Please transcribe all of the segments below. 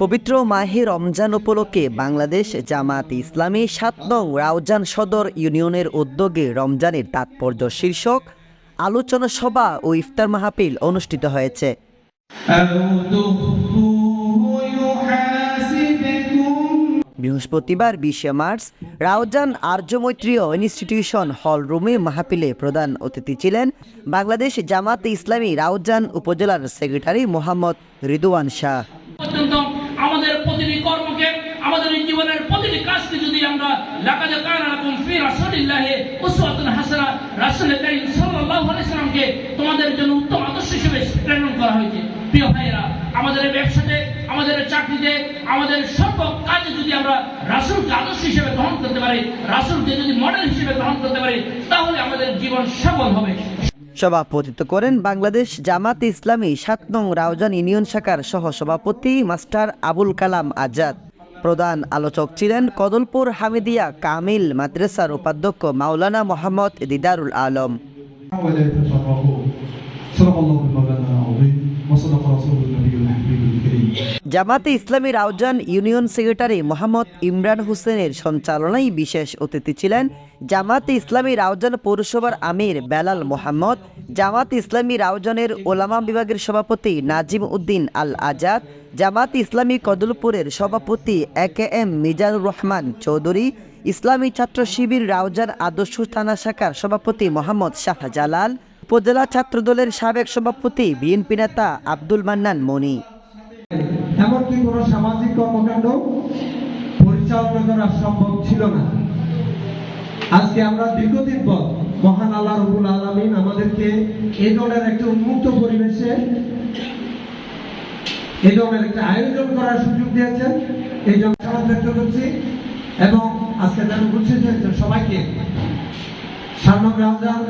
পবিত্র মাহে রমজান উপলক্ষে বাংলাদেশ জামাত ইসলামী সাত নং রাউজান সদর ইউনিয়নের উদ্যোগে রমজানের তাৎপর্য শীর্ষক আলোচনা সভা ও ইফতার মাহাপিল অনুষ্ঠিত হয়েছে। বৃহস্পতিবার বিশে মার্চ রাউজান আর্যমৈত্রীয় ইনস্টিটিউশন হল রুমে মাহাপিলে প্রধান অতিথি ছিলেন বাংলাদেশ জামাতে ইসলামী রাউজান উপজেলার সেক্রেটারি মোহাম্মদ রিদুয়ান শাহ। লাকাদ কানা লাকুম ফি রাসূলিল্লাহি উসওয়াতুন হাসানা। রাসূল কারীম সাল্লাল্লাহু আলাইহি সাল্লামকে তোমাদের জন্য উত্তম আদর্শ হিসেবে প্রেরণ করা হয়েছে। প্রিয় ভাইয়েরা, আমাদের ব্যবসাতে, আমাদের চাকরিতে, আমাদের সর্ব কাজে যদি আমরা রাসূলকে আদর্শ হিসেবে গ্রহণ করতে পারি, রাসূলকে যদি মডেল হিসেবে গ্রহণ করতে পারি, তাহলে আমাদের জীবন সফল হবে। সভাপতিত্ব করেন বাংলাদেশ জামাত ইসলামী, সাত নং রাউজান ইউনিয়ন শাখার সহ সভাপতি মাস্টার আবুল কালাম আজাদ। প্রধান আলোচক ছিলেন কদলপুর হামিদিয়া কামিল মাদ্রাসার উপাধ্যক্ষ মাওলানা মোহাম্মদ দিদারুল আলম ولا يتفرقوا صدق الله مولانا العظيم وصدق رسول النبي الحبيب الكريم জামাতে ইসলামী রাউজান ইউনিয়ন সেক্রেটারি মোহাম্মদ ইমরান হোসেনের সঞ্চালনায় বিশেষ অতিথি ছিলেন জামাতে ইসলামী রাউজান পৌরসভার আমির বেলাল মোহাম্মদ, জামাত ইসলামী রাউজানের ওলামা বিভাগের সভাপতি নাজিম উদ্দিন আল আজাদ জামাত ইসলামী কদলপুরের সভাপতি A K M Mizanur Rahman Chowdhury, Islami Chhatra Shibir Raozan আদর্শ থানা শাখার সভাপতি মোহাম্মদ শাহজালাল, উপজেলা ছাত্রদলের সাবেক সভাপতি বিএনপি নেতা আব্দুল মান্নান মনি। কোনো সামাজিক কর্মকাণ্ড পরিচালনা করা সম্ভব ছিল না। আজকে আমরা দীর্ঘদিন পর মহান আল্লাহ রবুল আলমিন আমাদেরকে এই ধরনের একটা উন্মুক্ত পরিবেশে এই ধরনের একটা আয়োজন করার সুযোগ দিয়েছেন। এই জন্য ব্যক্ত করছি এবং আজকে যারা উপস্থিত হয়েছেন সবাইকে। সালমান রামজান,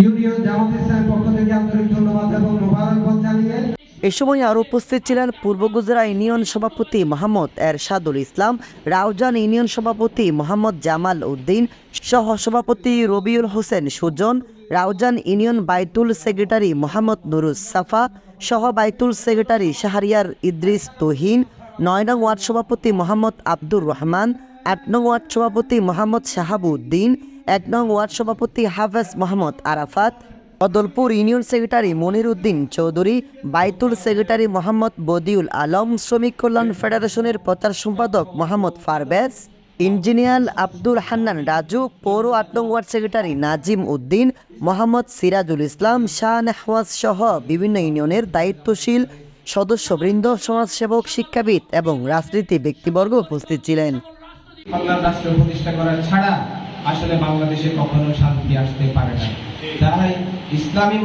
ইউনিয়ন জামাত ইসলামের পক্ষ থেকে আন্তরিক ধন্যবাদ এবং মোবারকবাদ জানিয়ে এ সময় আরও উপস্থিত ছিলেন পূর্ব গুজরা ইউনিয়ন সভাপতি মোহাম্মদ এরশাদুল ইসলাম, রাউজান ইউনিয়ন সভাপতি মোহাম্মদ জামাল উদ্দিন, সহ সভাপতি রবিউল হোসেন সুজন, রাউজান ইউনিয়ন বাইতুল সেক্রেটারি মোহাম্মদ নুরুজ সাফা, সহ বাইতুল সেক্রেটারি শাহরিয়ার ইদ্রিস তোহিন, নয় নং ওয়ার্ড সভাপতি মোহাম্মদ আব্দুর রহমান, আট নং ওয়ার্ড সভাপতি মোহাম্মদ শাহাবুদ্দিন, এক নং ওয়ার্ড সভাপতি হাফেজ মোহাম্মদ আরাফাত বদলপুর ইউনিয়ন সেক্রেটারি মনির উদ্দিন চৌধুরী, বাইতুল সেক্রেটারি মোহাম্মদ বদিউল আলম, শ্রমিক কল্যাণ ফেডারেশনের প্রচার সম্পাদক মোহাম্মদ ফারবেজ, ইঞ্জিনিয়ার আব্দুল হান্নান রাজু, পৌর আট নং ওয়ার্ড সেক্রেটারি নাজিম উদ্দিন, মোহাম্মদ সিরাজুল ইসলাম, শাহ নেহওয়াজ সহ বিভিন্ন ইউনিয়নের দায়িত্বশীল সদস্যবৃন্দ, সমাজসেবক, শিক্ষাবিদ এবং রাজনীতি ব্যক্তিবর্গ উপস্থিত ছিলেন। প্রতিষ্ঠা করা ছাড়া আসলে বাংলাদেশে কখনো শান্তি আসতে পারে না। তাই ইসলামী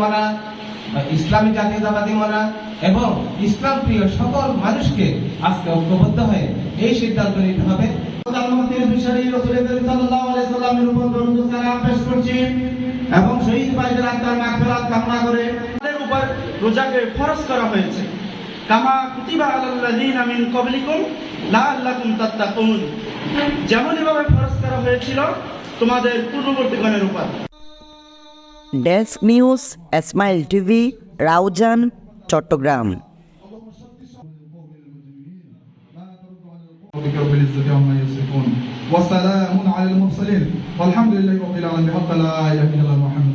বা ইসলামী জাতীয়তাবাদী মনা এবং ইসলাম প্রিয় সকল মানুষকে আজকে ঐক্যবদ্ধ হয়ে এই সিদ্ধান্ত নিতে হবে। এবং শহীদ কামনা করে উপর রোজাকে করা হয়েছে। কামা মিন যেমন এভাবে ফরজ করা হয়েছিল তোমাদের পূর্ববর্তীগণের উপর desk news এসমাইল TV Raozan Chittagong ربك رب العزة عما يصفون وسلام على المرسلين والحمد لله رب العالمين بحق لا إله إلا الله محمد